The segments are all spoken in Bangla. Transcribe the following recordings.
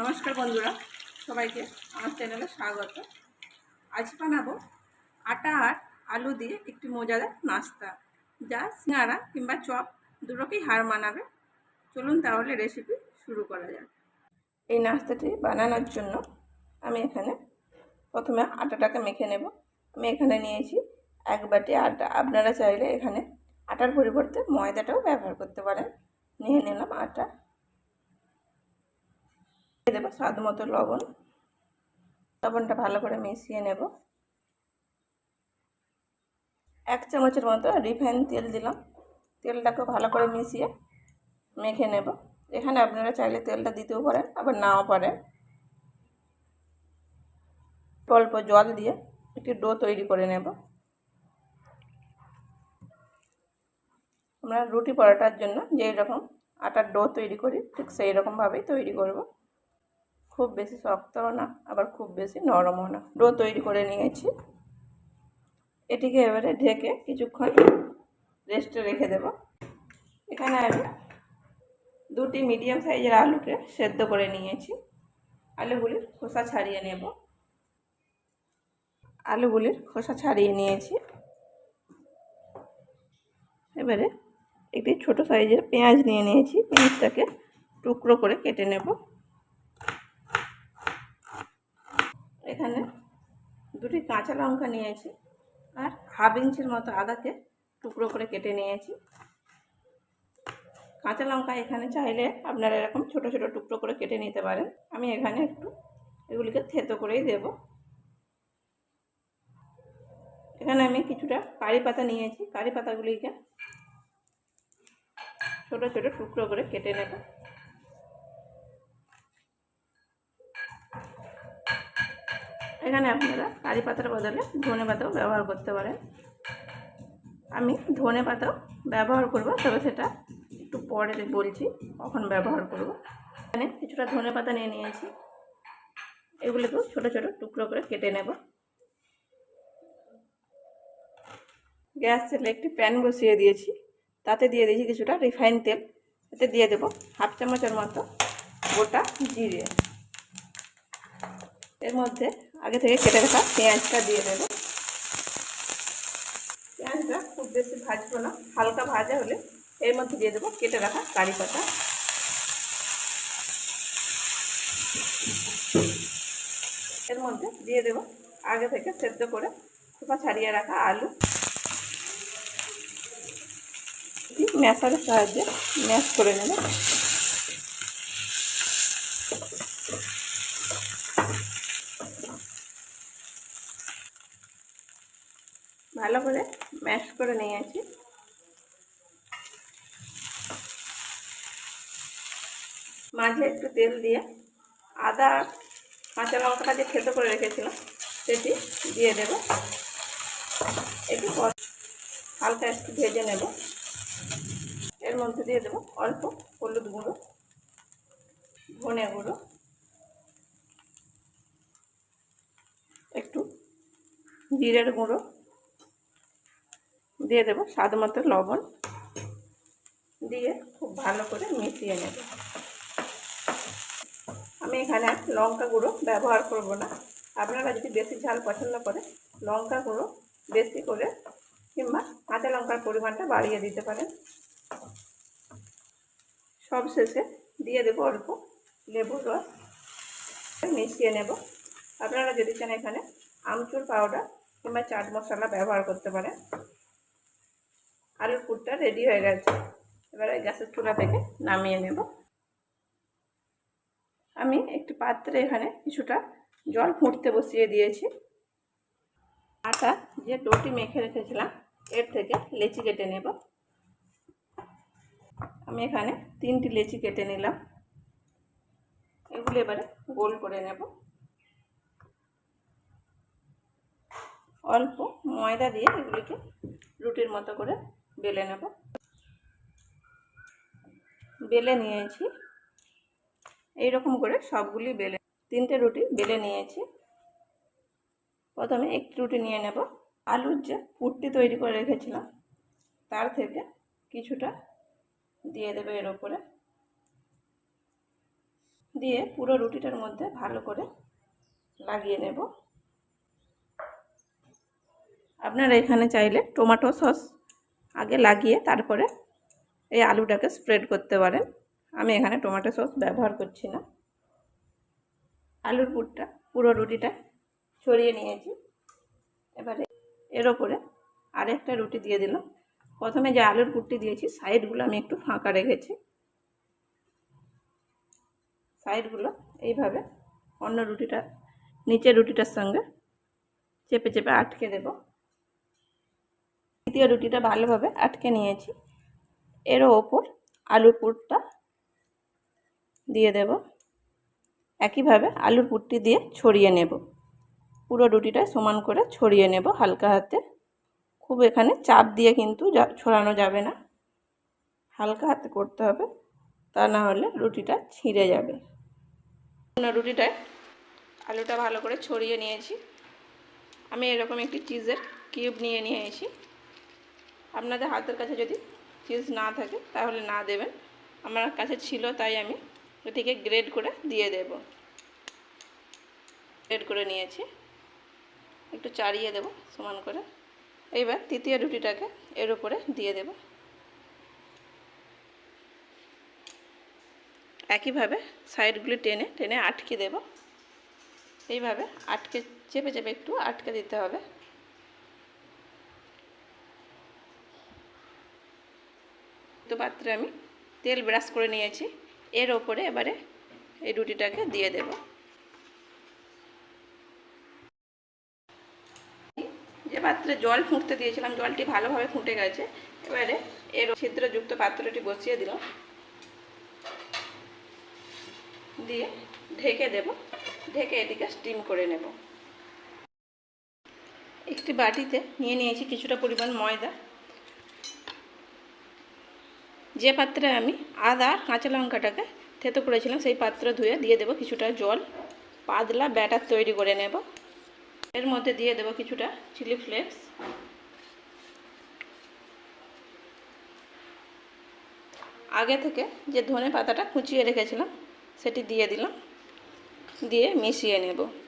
নমস্কার বন্ধুরা, সবাইকে আমার চ্যানেলে স্বাগত। আজ বানাবো আটা আর আলু দিয়ে একটি মজাদার নাস্তা, যা সিঙ্গারা কিংবা চপ দুটোকেই হার মানাবে। চলুন তাহলে রেসিপি শুরু করা যাক। এই নাস্তাটি বানানোর জন্য আমি এখানে প্রথমে আটাটাকে মেখে নেব। আমি এখানে নিয়েছি এক বাটি আটা। আপনারা চাইলে এখানে আটার পরিবর্তে ময়দাটাও ব্যবহার করতে পারেন। নিয়ে নিলাম আটা। দেবো স্বাদ মতো লবণ। লবণটা ভালো করে মিশিয়ে নেব। এক চামচের মতো রিফাইন তেল দিলাম। তেলটাকে ভালো করে মিশিয়ে মেখে নেব। এখানে আপনারা চাইলে তেলটা দিতেও পারেন, আবার নাও পারেন। অল্প জল দিয়ে একটি ডো তৈরি করে নেব। আমরা রুটি পরোটার জন্য যেই রকম আটার ডো তৈরি করি, ঠিক সেই রকমভাবেই তৈরি করব। খুব বেশি শক্তও না, আবার খুব বেশি নরমও না। ডো তৈরি করে নিয়েছি। এটিকে এবারে ঢেকে কিছুক্ষণ রেস্টে রেখে দেব। এখানে আমি দুটি মিডিয়াম সাইজের আলুকে সেদ্ধ করে নিয়েছি। আলুগুলির খোসা ছাড়িয়ে নেব। আলুগুলির খোসা ছাড়িয়ে নিয়েছি। এবারে একটি ছোট সাইজের পেঁয়াজ নিয়ে নিয়েছি। পেঁয়াজটাকে টুকরো করে কেটে নেব। এখানে দুটি কাঁচা লঙ্কা নিয়েছি আর হাফ ইঞ্চির মতো আদাকে টুকরো করে কেটে নিয়েছি। কাঁচা লঙ্কা এখানে চাইলে আপনারা এরকম ছোট ছোট টুকরো করে কেটে নিতে পারেন। আমি এখানে একটু এগুলিকে থেতো করেই দেব। এখানে আমি কিছুটা কারি পাতা নিয়েছি। কারি পাতাগুলিকে ছোট ছোট টুকরো করে কেটে নেব। এখানে আপনারা কারি পাতার বদলে ধনে পাতাও ব্যবহার করতে পারেন। আমি ধনে পাতাও ব্যবহার করব, তবে সেটা একটু পরে বলছি, কখন ব্যবহার করব। এখানে কিছুটা ধনে পাতা নিয়ে নিয়েছি। এগুলোকেও ছোট ছোট টুকরো করে কেটে নেব। গ্যাস তেলে একটি প্যান বসিয়ে দিয়েছি। তাতে দিয়ে দিয়েছি কিছুটা রিফাইন তেল। এতে দিয়ে দেবো হাফ চামচের মতো গোটা জিরে। এর মধ্যে আগে থেকে কেটে রাখা পেঁয়াজটা দিয়ে দেবো। পেঁয়াজটা খুব বেশি ভাজবো না, হালকা ভাজা হলে এর মধ্যে দিয়ে দেবো কেটে রাখা কারি পাতা। এর মধ্যে দিয়ে দেবো আগে থেকে সেদ্ধ করে খোপা ছাড়িয়ে রাখা আলু। ম্যাশারের সাহায্যে ম্যাশ করে নেব। ভালো করে ম্যাশ করে নিয়েছি। মাঝে একটু তেল দিয়ে আদা, কাঁচা লঙ্কাটা যে খেতে করে রেখেছিলাম, সেটি দিয়ে দেব। একটু হালকা একটু ভেজে নেব। এর মধ্যে দিয়ে দেবো অল্প হলুদ গুঁড়ো, ধনে গুঁড়ো, একটু জিরের গুঁড়ো দিয়ে দেবো স্বাদ মতো লবণ দিয়ে খুব ভালো করে মিশিয়ে নেব। আমি এখানে লঙ্কা গুঁড়ো ব্যবহার করব না। আপনারা যদি বেশি ঝাল পছন্দ করে লঙ্কা গুঁড়ো বেশি করে কিংবা কাঁচা লঙ্কার পরিমাণটা বাড়িয়ে দিতে পারেন। সব শেষে দিয়ে দেবো অল্প লেবুর রস, মিশিয়ে নেব। আপনারা যদি চান এখানে আমচুর পাউডার কিংবা চাট মশলা ব্যবহার করতে পারেন। রেডি হয়ে গেছে। এবারে গ্যাসের চুলা থেকে নামিয়ে নেব। আমি একটি পাত্রে এখানে কিছুটা জল ফুটতে বসিয়ে দিয়েছি। আটা যে ডোটি মেখে রেখেছিলাম, এর থেকে লেচি কেটে নেব। আমি এখানে তিনটি লেচি কেটে নিলাম। এগুলো এবারে গোল করে নেব। অল্প ময়দা দিয়ে এগুলিকে রুটির মতো করে বেলে নেব। বেলে নিয়েছি। এই রকম করে সবগুলি বেলে, তিনটে রুটি বেলে নিয়েছি। প্রথমে একটি রুটি নিয়ে নেব। আলুর যে পুটটি তৈরি করে রেখেছিলাম, তার থেকে কিছুটা দিয়ে দেবে এর ওপরে দিয়ে পুরো রুটিটার মধ্যে ভালো করে লাগিয়ে নেব। আপনারা এখানে চাইলে টমেটো সস আগে লাগিয়ে তারপরে এই আলুটাকে স্প্রেড করতে পারেন। আমি এখানে টমেটো সস ব্যবহার করছি না। আলুর পুরটা, পুরো রুটিটা ছড়িয়ে নিয়েছি। এবারে এর ওপরে আরেকটা রুটি দিয়ে দিলাম। প্রথমে যে আলুর পুরটি দিয়েছি, সাইডগুলো আমি একটু ফাঁকা রেখেছি। সাইডগুলো এইভাবে অন্য রুটিটা, নিচের রুটিটার সঙ্গে চেপে চেপে আটকে দেব। দ্বিতীয় রুটিটা ভালোভাবে আটকে নিয়েছি। এরও ওপর আলুর পুরটা দিয়ে দেব। একইভাবে আলুর পুরটি দিয়ে ছড়িয়ে নেব। পুরো রুটিটা সমান করে ছড়িয়ে নেব হালকা হাতে। খুব এখানে চাপ দিয়ে কিন্তু ছড়ানো যাবে না। হালকা হাতে করতে হবে, তা না হলে রুটিটা ছিঁড়ে যাবে। রুটিটায় আলুটা ভালো করে ছড়িয়ে নিয়েছি। আমি এরকম একটি চিজের কিউব নিয়ে নিয়েছি। আপনাদের হাতের কাছে যদি চিজ না থাকে, তাহলে না দেবেন। আমার কাছে ছিল, তাই আমি এটিকে গ্রেড করে দিয়ে দেব। গ্রেড করে নিয়েছি। একটু চাড়িয়ে দেব, সমান করে। এইবার তৃতীয় রুটিটাকে এর উপরে দিয়ে দেব। একইভাবে সাইডগুলি টেনে টেনে আটকে দেব। এইভাবে আটকে, চেপে চেপে একটু আটকে দিতে হবে তো পাত্রে আমি তেল ব্রাশ করে নিয়েছি। এর ওপরে এবারে এই রুটিটাকে দিয়ে দেব। যে পাত্রে জল ফুটতে দিয়েছিলাম, জলটি ভালোভাবে ফুটে গেছে। এবারে এর ছিদ্রযুক্ত পাত্রটি বসিয়ে দিলাম। দিয়ে ঢেকে দেব। ঢেকে এটিকে স্টিম করে নেব। একটি বাটিতে নিয়ে নিয়েছি কিছুটা পরিমাণ ময়দা। যে পাত্রে আমি আদা, কাঁচা লঙ্কাটাকে থেতো করেছিলাম, সেই পাত্র ধুয়ে দিয়ে দেব কিছুটা জল। পাতলা ব্যাটার তৈরি করে নেব। এর মধ্যে দিয়ে দেব কিছুটা চিলি ফ্লেক্স। আগে থেকে যে ধনে পাতাটা কুচিয়ে রেখেছিলাম, সেটি দিয়ে দিলাম। দিয়ে মিশিয়ে নেব।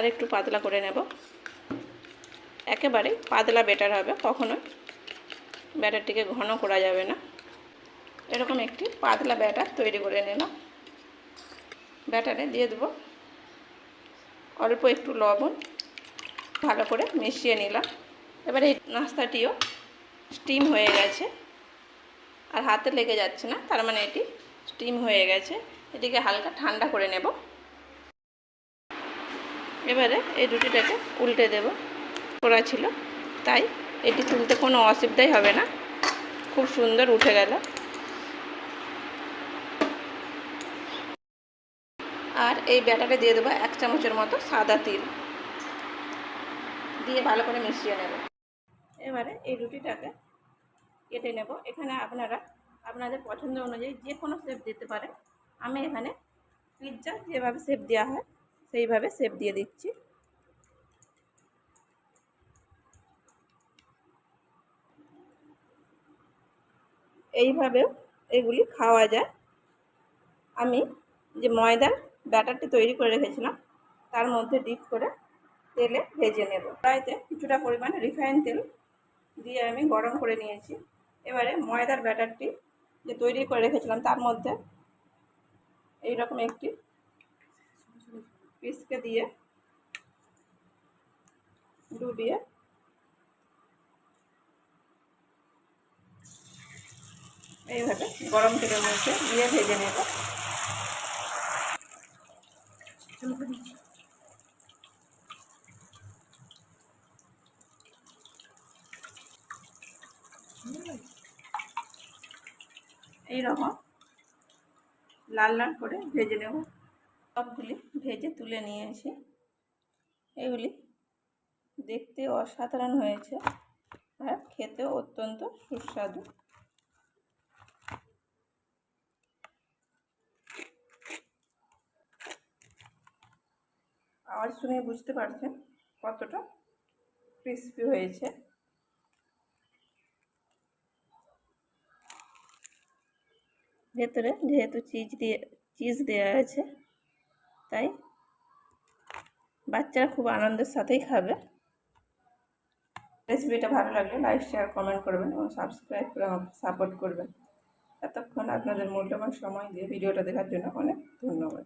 আর একটু পাতলা করে নেব। একেবারে পাতলা বেটার হবে, কখনোই ব্যাটারটিকে ঘন করা যাবে না। এরকম একটি পাতলা ব্যাটার তৈরি করে নিলাম। ব্যাটারে দিয়ে দেবো অল্প একটু লবণ, ভালো করে মিশিয়ে নিলাম। এবার এই নাস্তাটিও স্টিম হয়ে গেছে। আর হাতে লেগে যাচ্ছে না, তার মানে এটি স্টিম হয়ে গেছে। এটিকে হালকা ঠান্ডা করে নেব। এবারে এই রুটিটাকে উল্টে দেব। করা ছিল। তাই এটি তুলতে কোনো অসুবিধাই হবে না। খুব সুন্দর উঠে গেল। আর এই ব্যাটারে দিয়ে দেবো এক চামচের মতো সাদা তিল। দিয়ে ভালো করে মিশিয়ে নেব। এবারে এই রুটিটাকে কেটে নেব। এখানে আপনারা, আপনাদের পছন্দ অনুযায়ী যে কোনো শেপ দিতে পারেন। আমি এখানে পিৎজা যেভাবে শেপ দেওয়া হয় সেইভাবে শেপ দিয়ে দিচ্ছি। এইভাবেও এগুলি খাওয়া যায়। আমি যে ময়দার ব্যাটারটি তৈরি করে রেখেছিলাম, তার মধ্যে ডিপ করে তেলে ভেজে নেব। কড়াইতে কিছুটা পরিমাণে রিফাইন তেল দিয়ে আমি গরম করে নিয়েছি। এবারে ময়দার ব্যাটারটি যে তৈরি করে রেখেছিলাম, তার মধ্যে এই রকম একটি পিসকে দিয়ে ডুবিয়ে এইভাবে গরম তেলের মধ্যে দিয়ে ভেজে নেব। এইরকম লাল লাল করে ভেজে নেব। সবগুলি ভেজে তুলে নিয়েছি এগুলি দেখতে অসাধারণ হয়েছে আর খেতেও অত্যন্ত সুস্বাদু। আওয়াজ শুনে বুঝতে পারছেন কতটা ক্রিস্পি হয়েছে। ভেতরে যেহেতু চিজ দিয়ে চিজ দেওয়া আছে তাই বাচ্চারা খুব আনন্দের সাথেই খাবে। রেসিপিটা ভালো লাগলে লাইক শেয়ার কমেন্ট করবেন এবং সাবস্ক্রাইব করে আমাকে সাপোর্ট করবেন। এতক্ষণ আপনাদের মূল্যবান সময় দিয়ে ভিডিওটা দেখার জন্য অনেক ধন্যবাদ।